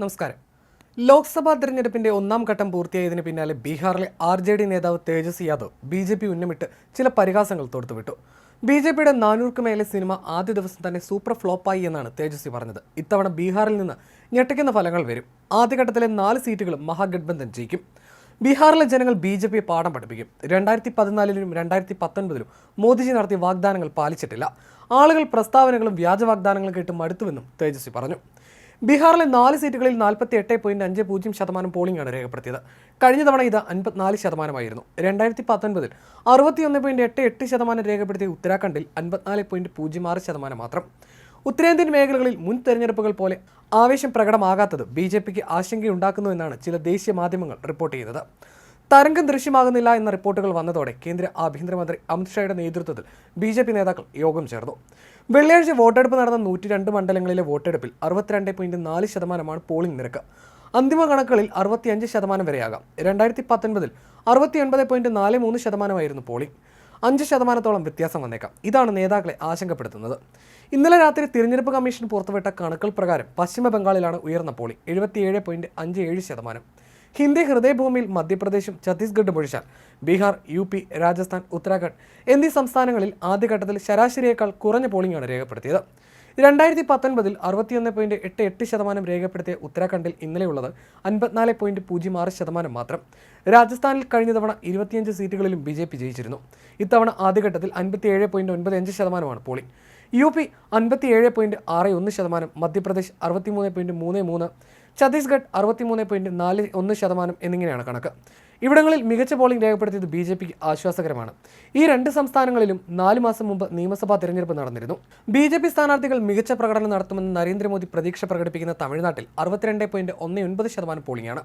നമസ്കാരം. ലോക്സഭാ തെരഞ്ഞെടുപ്പിന്റെ ഒന്നാം ഘട്ടം പൂർത്തിയായതിന് പിന്നാലെ ബീഹാറിലെ ആർ ജെ ഡി നേതാവ് Tejashwi Yadav B J P ഉന്നമിട്ട് ചില പരിഹാസങ്ങൾ തൊടുത്തുവിട്ടു. ബി ജെ പിയുടെ നാനൂർക്ക് മേലെ സിനിമ ആദ്യ ദിവസം തന്നെ സൂപ്പർ ഫ്ലോപ്പായി എന്നാണ് തേജസ്വി പറഞ്ഞത്. ഇത്തവണ ബീഹാറിൽ നിന്ന് ഞെട്ടിക്കുന്ന ഫലങ്ങൾ വരും. ആദ്യഘട്ടത്തിലെ നാല് സീറ്റുകളും മഹാഗഡ്ബന്ധൻ ജയിക്കും. ബീഹാറിലെ ജനങ്ങൾ ബി ജെ പിയെ പാഠം പഠിപ്പിക്കും. രണ്ടായിരത്തി പതിനാലിലും രണ്ടായിരത്തി പത്തൊൻപതിലും മോദിജി നടത്തിയ വാഗ്ദാനങ്ങൾ പാലിച്ചിട്ടില്ല. ആളുകൾ പ്രസ്താവനകളും വ്യാജ വാഗ്ദാനങ്ങളും കേട്ട് മടുത്തുവെന്നും തേജസ്വി പറഞ്ഞു. ബീഹാറിലെ നാല് സീറ്റുകളിൽ നാൽപ്പത്തി എട്ട് പോയിന്റ് അഞ്ച് പൂജ്യം ശതമാനം പോളിംഗാണ് രേഖപ്പെടുത്തിയത്. കഴിഞ്ഞ തവണ ഇത് അൻപത്തിനാല് ശതമാനമായിരുന്നു. രണ്ടായിരത്തി പത്തൊൻപതിൽ അറുപത്തിയൊന്ന് പോയിന്റ് എട്ട് എട്ട് ശതമാനം രേഖപ്പെടുത്തിയ ഉത്തരാഖണ്ഡിൽ അൻപത്തിനാല് പോയിന്റ് പൂജ്യം ആറ് ശതമാനം മാത്രം. ഉത്തരേന്ത്യൻ മേഖലകളിൽ മുൻ തെരഞ്ഞെടുപ്പുകൾ പോലെ ആവേശം പ്രകടമാകാത്തത് ബി ജെ പിക്ക് ആശങ്കയുണ്ടാക്കുന്നു എന്നാണ് ചില ദേശീയ മാധ്യമങ്ങൾ റിപ്പോർട്ട് ചെയ്തത് തരംഗം ദൃശ്യമാകുന്നില്ല എന്ന റിപ്പോർട്ടുകൾ വന്നതോടെ കേന്ദ്ര ആഭ്യന്തരമന്ത്രി അമിത്ഷായുടെ നേതൃത്വത്തിൽ ബി നേതാക്കൾ യോഗം ചേർന്നു. വെള്ളിയാഴ്ച വോട്ടെടുപ്പ് നടന്ന നൂറ്റി രണ്ട് മണ്ഡലങ്ങളിലെ വോട്ടെടുപ്പിൽ അറുപത്തിരണ്ട് പോയിന്റ് നാല് ശതമാനമാണ് പോളിംഗ് നിരക്ക്. അന്തിമ കണക്കുകളിൽ അറുപത്തിയഞ്ച് ശതമാനം വരെയാകാം. രണ്ടായിരത്തി പത്തൊൻപതിൽ അറുപത്തി ഒൻപത് പോയിന്റ് നാല് മൂന്ന് ശതമാനമായിരുന്നു പോളിംഗ് അഞ്ച് ശതമാനത്തോളം വ്യത്യാസം വന്നേക്കാം. ഇതാണ് നേതാക്കളെ ആശങ്കപ്പെടുത്തുന്നത്. ഇന്നലെ രാത്രി തിരഞ്ഞെടുപ്പ് കമ്മീഷൻ പുറത്തുവിട്ട കണക്കുകൾ പ്രകാരം പശ്ചിമ ബംഗാളിലാണ് ഉയർന്ന പോളിംഗ് എഴുപത്തിയേഴ് പോയിന്റ് അഞ്ച് ഏഴ് ശതമാനം. ഹിന്ദി ഹൃദയഭൂമിയിൽ മധ്യപ്രദേശും ഛത്തീസ്ഗഡും ഒഴിച്ചാൽ ബീഹാർ യു പി രാജസ്ഥാൻ ഉത്തരാഖണ്ഡ് എന്നീ സംസ്ഥാനങ്ങളിൽ ആദ്യഘട്ടത്തിൽ ശരാശരിയേക്കാൾ കുറഞ്ഞ പോളിംഗാണ് രേഖപ്പെടുത്തിയത്. രണ്ടായിരത്തി പത്തൊൻപതിൽ അറുപത്തിയൊന്ന് പോയിന്റ് എട്ട് എട്ട് ശതമാനം രേഖപ്പെടുത്തിയ ഉത്തരാഖണ്ഡിൽ ഇന്നലെയുള്ളത് അൻപത്തിനാല് പോയിന്റ് പൂജ്യം ആറ് ശതമാനം മാത്രം. രാജസ്ഥാനിൽ കഴിഞ്ഞ തവണ ഇരുപത്തിയഞ്ച് സീറ്റുകളിലും ബി ജെ പി ജയിച്ചിരുന്നു. ഇത്തവണ ആദ്യഘട്ടത്തിൽ അൻപത്തിയേഴ് പോയിന്റ് ഒൻപത് അഞ്ച് ശതമാനമാണ് പോളിംഗ്. യു പി അൻപത്തി ഏഴ് പോയിന്റ് ആറ് ഒന്ന് ശതമാനം മധ്യപ്രദേശ് അറുപത്തിമൂന്ന് പോയിന്റ് മൂന്ന് മൂന്ന് ഛത്തീസ്ഗഡ് അറുപത്തിമൂന്ന് പോയിന്റ് നാല് ഒന്ന് ശതമാനം എന്നിങ്ങനെയാണ് കണക്ക്. ഇവിടങ്ങളിൽ മികച്ച പോളിംഗ് രേഖപ്പെടുത്തിയത് ബി ജെ പിക്ക് ആശ്വാസകരമാണ്. ഈ രണ്ട് സംസ്ഥാനങ്ങളിലും നാല് മാസം മുമ്പ് നിയമസഭാ തെരഞ്ഞെടുപ്പ് നടന്നിരുന്നു. ബി ജെ പി സ്ഥാനാർത്ഥികൾ മികച്ച പ്രകടനം നടത്തുമെന്ന് നരേന്ദ്രമോദി പ്രതീക്ഷ പ്രകടിപ്പിക്കുന്ന തമിഴ്നാട്ടിൽ അറുപത്തിരണ്ട് പോയിന്റ് ഒന്ന് ഒൻപത് ശതമാനം പോളിംഗാണ്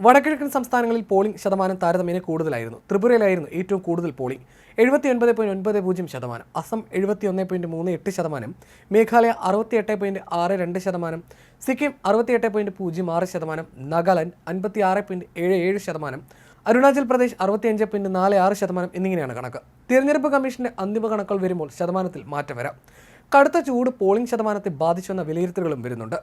വടക്കിഴക്കൻ സംസ്ഥാനങ്ങളിൽ പോളിംഗ് ശതമാനം താരതമ്യേന കൂടുതലായിരുന്നു. ത്രിപുരയിലായിരുന്നു ഏറ്റവും കൂടുതൽ പോളിംഗ്. എഴുപത്തി ഒൻപത് പോയിന്റ് ഒൻപത് പൂജ്യം ശതമാനം. അസം എഴുപത്തി ഒന്ന് പോയിന്റ് മൂന്ന് എട്ട് ശതമാനം. മേഘാലയ അറുപത്തി എട്ട് പോയിന്റ് ആറ് രണ്ട് ശതമാനം. സിക്കിം അറുപത്തി എട്ട് പോയിന്റ് പൂജ്യം ആറ് ശതമാനം. നാഗാലാൻഡ് അൻപത്തി ആറ് പോയിന്റ് ഏഴ് ഏഴ് ശതമാനം. അരുണാചൽ പ്രദേശ് അറുപത്തിയഞ്ച് പോയിന്റ് നാല് ആറ് ശതമാനം എന്നിങ്ങനെയാണ് കണക്ക്. തിരഞ്ഞെടുപ്പ് കമ്മീഷന്റെ അന്തിമ കണക്കുകൾ വരുമ്പോൾ ശതമാനത്തിൽ മാറ്റം വരാം. കടുത്ത ചൂട് പോളിംഗ് ശതമാനത്തെ ബാധിച്ചുവെന്ന വിലയിരുത്തലുകളും വരുന്നുണ്ട്.